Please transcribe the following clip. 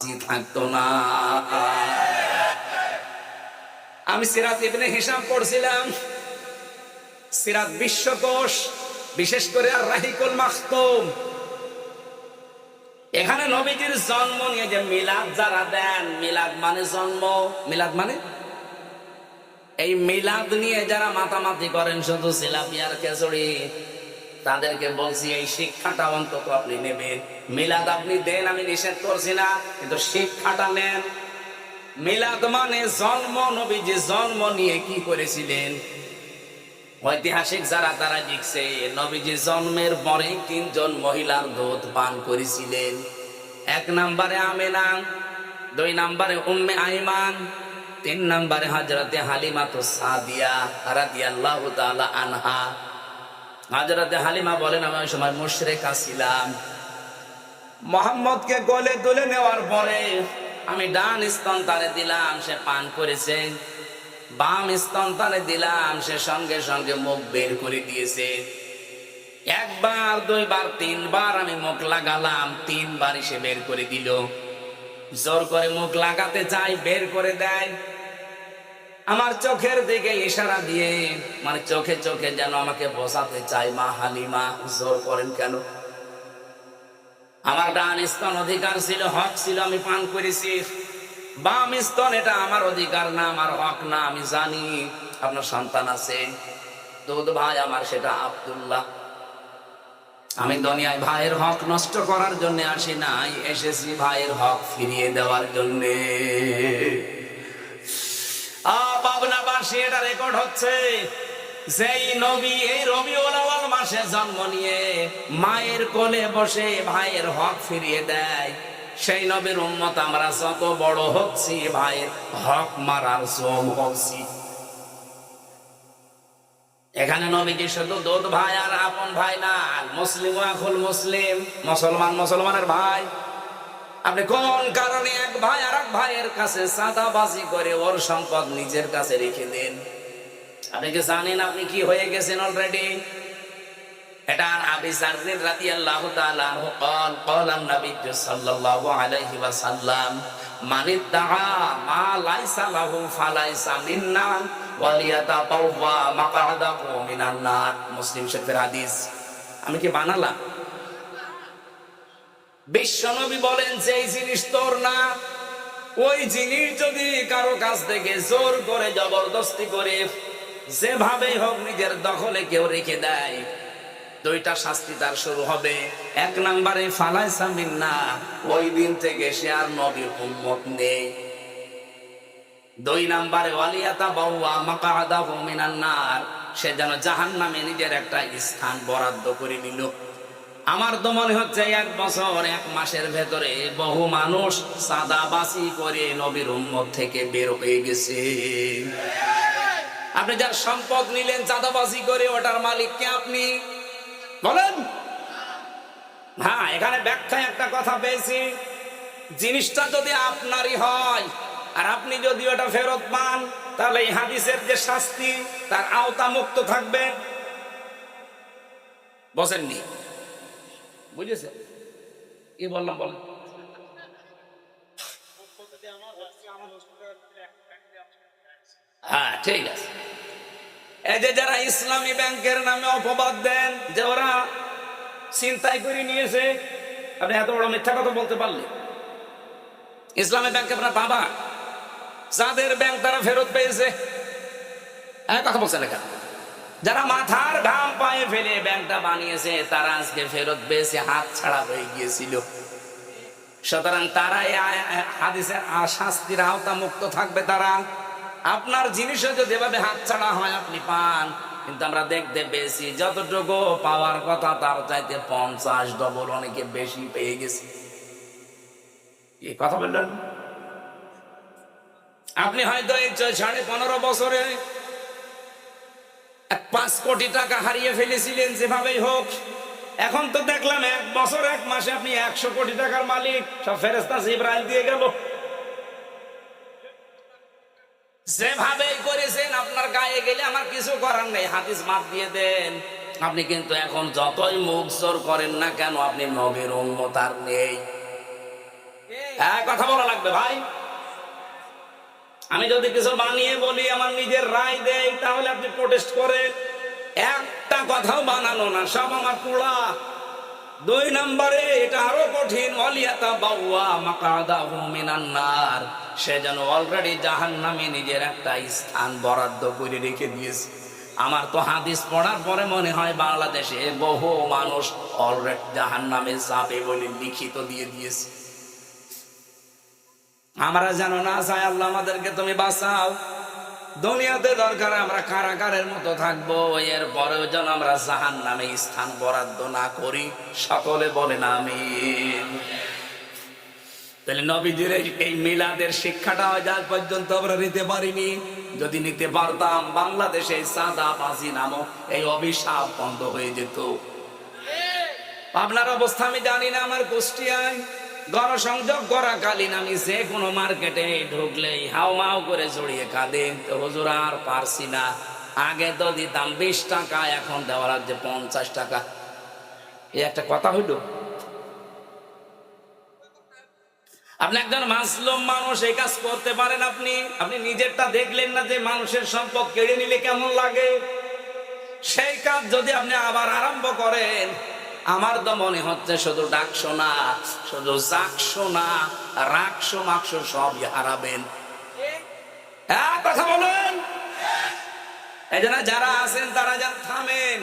থাকতো না। আমি সিরাত ইবনে হিসাব পড়ছিলাম। সিরাত বিশ্বকোষ, বিশেষ করে আর রাহিকুল মাখতুম। এখানে নবীজির জন্ম নিয়ে যে মিলাদ যারা দেন, মিলাদ মানে জন্ম, মিলাদ মানে? এই মিলাদ নিয়ে যারা মাতামাতি করেন, শুধু সিলাপিয়ার খেচড়ি তাদেরকে বলছি, এই শিক্ষাটা অন্তত আপনি নেবেন। মিলাদ আপনি দেন, আমি নিষেধ করছি না, কিন্তু শিক্ষাটা নেন। মিলাদ মানে জন্ম নবীজি জন্ম নিয়ে কি করেছিলেন? ঐতিহাসিক যারা তারা লিখছে নবীজি জন্মের পরে তিনজন মহিলার দুধ পান করেছিলেন। এক নম্বরে আমেনা, দুই নম্বরে উম্মে আইমান, তিন নম্বরে হজরতে হালিমা তো সাদিয়া রাদিয়াল্লাহু তাআলা আনহা। হজরতে হালিমা বলেন, আমি ওই সময় মুশরেকা ছিলাম মোহাম্মদকে গলে তুলে নেওয়ার পরে আমি ডান স্তন তারে দিলাম, সে পান করেছে। বাম স্তন তারে দিলাম, সে সঙ্গে সঙ্গে মুখ বের করে দিয়েছে। একবার, দুইবার, তিনবার আমি মুখ লাগালাম, তিনবার সে বের করে দিল। জোর করে মুখ লাগাতে চাই বের করে দেয়। আমার চোখের দিকে ইশারা দিয়ে মানে চোখে চোখে যেন আমাকে বসাতে চাই মা হালিমা, জোর করেন কেন? আমার ডান স্তন অধিকার ছিল, হক ছিল, আমি পান করেছি। বাম স্তন, এটা আমার অধিকার না, আমার হক না, আমি জানি, আপনার সন্তান আছে। দুধ ভাই আমার সেটা আবদুল্লাহ। আমি দুনিয়ায় ভাইয়ের হক নষ্ট করার জন্য আসি নাই, এসেছি ভাইয়ের হক ফিরিয়ে দেওয়ার জন্যে। পাবনাবাসী এটা রেকর্ড হচ্ছে। যেই নবী, এই রবিউল আওয়াল মাসে জন্ম নিয়ে মায়ের কোলে বসে ভাইয়ের হক ফিরিয়ে দেয়। সেই নবীর উম্মত আমরা যত বড় হচ্ছি, ভাইয়ের হক মারার জম হচ্ছি। এখানে নবীজি শুধু দুধ ভাই আর আপন ভাই না মুসলিম আখুল মুসলিম, মুসলমান মুসলমানের ভাই। আপনি কোন কারণে এক ভাই আর এক ভাইয়ের কাছে সাদাবাজি করে ওর সম্পদ নিজের কাছে রেখে দেন আপনি কি জানেন আপনি কি হয়ে গেছেন অলরেডি এটা আবি সারদিন রাদিয়াল্লাহু তাআলা আনহু قال قال النبي صلى الله عليه وسلم من ادعى ما ليس له فليس منا وليتبوأ مقعده من النار মুসলিম শরীফের হাদিস আমি কি বানালাম বিশ্বনবী বলেন যে জিনিস তোর না, ওই জিনিস যদি কারও কাছ থেকে জোর করে, জবরদস্তি করে যেভাবে হোক নিজের দখলে কেউ রেখে দেয়, দুইটা শাস্তি তার শুরু হবে। এক নম্বরে ফালাই না ওই দিন থেকে সে আর নবীর উম্মত নেই। দুই নম্বরে, ওয়ালিয়াতা বাউয়া মাকাদা মিনান সে যেন জাহান্নামে নিজের একটা স্থান বরাদ্দ করে নিল। আমার তো মনে হচ্ছে এক বছর, এক মাসের ভেতরে বহু মানুষ সাদাবাসি করে নবীর উম্মত থেকে বের হয়ে গেছে। আপনি যার সম্পদ নিলেন চাঁদাবাজি করে, ওটার মালিক কে আপনি? বলেন। হ্যাঁ এখানে ব্যাখ্যায় একটা কথা পেয়েছি। জিনিসটা যদি আপনারই হয়, আর আপনি যদি ওটা ফেরত পান, তাহলে হাদিসের যে শাস্তি, তার আওতা মুক্ত থাকবে। বসেননি। বুঝেছেন কি বললাম বলেন। হ্যাঁ ঠিক আছে। এই যে যারা ইসলামী ব্যাংকের নামে অপবাদ দেন, যে ওরা চিন্তাই করে নিয়েছে, আপনি এত বড় মিথ্যা কথা বলতে পারলে। ইসলামী ব্যাংক আপনার বাবা, যাদের ব্যাংক তারা ফেরত পেয়েছে। হ্যাঁ কথা বলছে লেখা যারা মাথার ঘাম পায়ে ফেলে ব্যাংকটা বানিয়েছে, তারা আজকে ফেরত পেয়েছে, হাত ছাড়া হয়ে গিয়েছিল। সুতরাং তারা এই হাদিসের শাস্তির আওতা মুক্ত থাকবে তারা। আপনার জিনিসও যদি এভাবে হাত ছাড়া হয়, আপনি পান। কিন্তু আমরা দেখতে পেয়েছি, যতটুকু পাওয়ার কথা, তার চাইতে পঞ্চাশ ডবল অনেকে বেশি পেয়ে গেছে। কি কথা বললেন? আপনি হয়তো এই সাড়ে পনেরো বছরে পাঁচ কোটি টাকা হারিয়ে ফেলেছিলেন যেভাবেই হোক। এখন তো দেখলাম এক বছর এক মাসে আপনি একশো কোটি টাকার মালিক। সব ফেরেস্তা জিব্রাইল দিয়ে গেল। যেভাবেই করেছেন আপনার গায়ে গেলে আমার কিছু করার নেই। হাদিস মাপ দিয়ে দেন। আপনি কিন্তু এখন যতই মুখ জোর করেন না কেন আপনি নবীর উন্মত আর নেই। হ্যাঁ কথা বলা লাগবে ভাই। আমি যদি কিছু বানিয়ে বলি, আমার নিজের রায় দেই তাহলে আপনি প্রোটেস্ট করেন। একটা কথাও বানানো না, সব আমার পোড়া। দুই নম্বরে, এটা আরও কঠিন অলিয়াতা বাউয়া মাকাদাহু মিনান নার। সে যেন অলরেডি জাহান্নামে নিজের একটা স্থান বরাদ্দ করে রেখে দিয়েছে। আমার তো হাদিস পড়ার পরে মনে হয় বাংলাদেশে বহু মানুষ অলরেডি জাহান্নামে চাপে বলে লিখিত দিয়ে দিয়েছে। আমরা জানো না চাই, আল্লাহ আমাদেরকে তুমি বাঁচাও। দুনিয়াতে দরকার আমরা কারাগারের মতো থাকব এর পরেও যেন আমরা জাহান নামে স্থান বরাদ্দ না করি। সকলে বলেন আমি তাহলে নবীজির এই- মিলাদের শিক্ষাটা আজ পর্যন্ত আমরা নিতে পারিনি। যদি নিতে পারতাম, বাংলাদেশে সাদা বাজি নামক এই অভিশাপ বন্ধ হয়ে যেত। আপনার অবস্থা আমি জানি না, আমার কুষ্টিয়ায় গণসংযোগ করাকালীন আমি যে কোনো মার্কেটে ঢুকলেই হাও মাও করে জড়িয়ে কাঁদে। হুজুর, আর পারছি না। আগে তো দিতাম বিশ টাকা, এখন দেওয়া লাগছে পঞ্চাশ টাকা। এই একটা কথা হইল? আপনি একজন মাসলুম মানুষ, এই কাজ করতে পারেন আপনি? আপনি নিজেরটা দেখলেন না যে মানুষের সম্পদ কেড়ে নিলে কেমন লাগে? সেই কাজ যদি আপনি আবার আরম্ভ করেন আমার তো মনে হচ্ছে শুধু ডাকশো না শুধু জাকসো না রাখশো মাকশো সবই হারাবেন। হ্যাঁ কথা বলেন। এই যারা আছেন, তারা যান থামেন।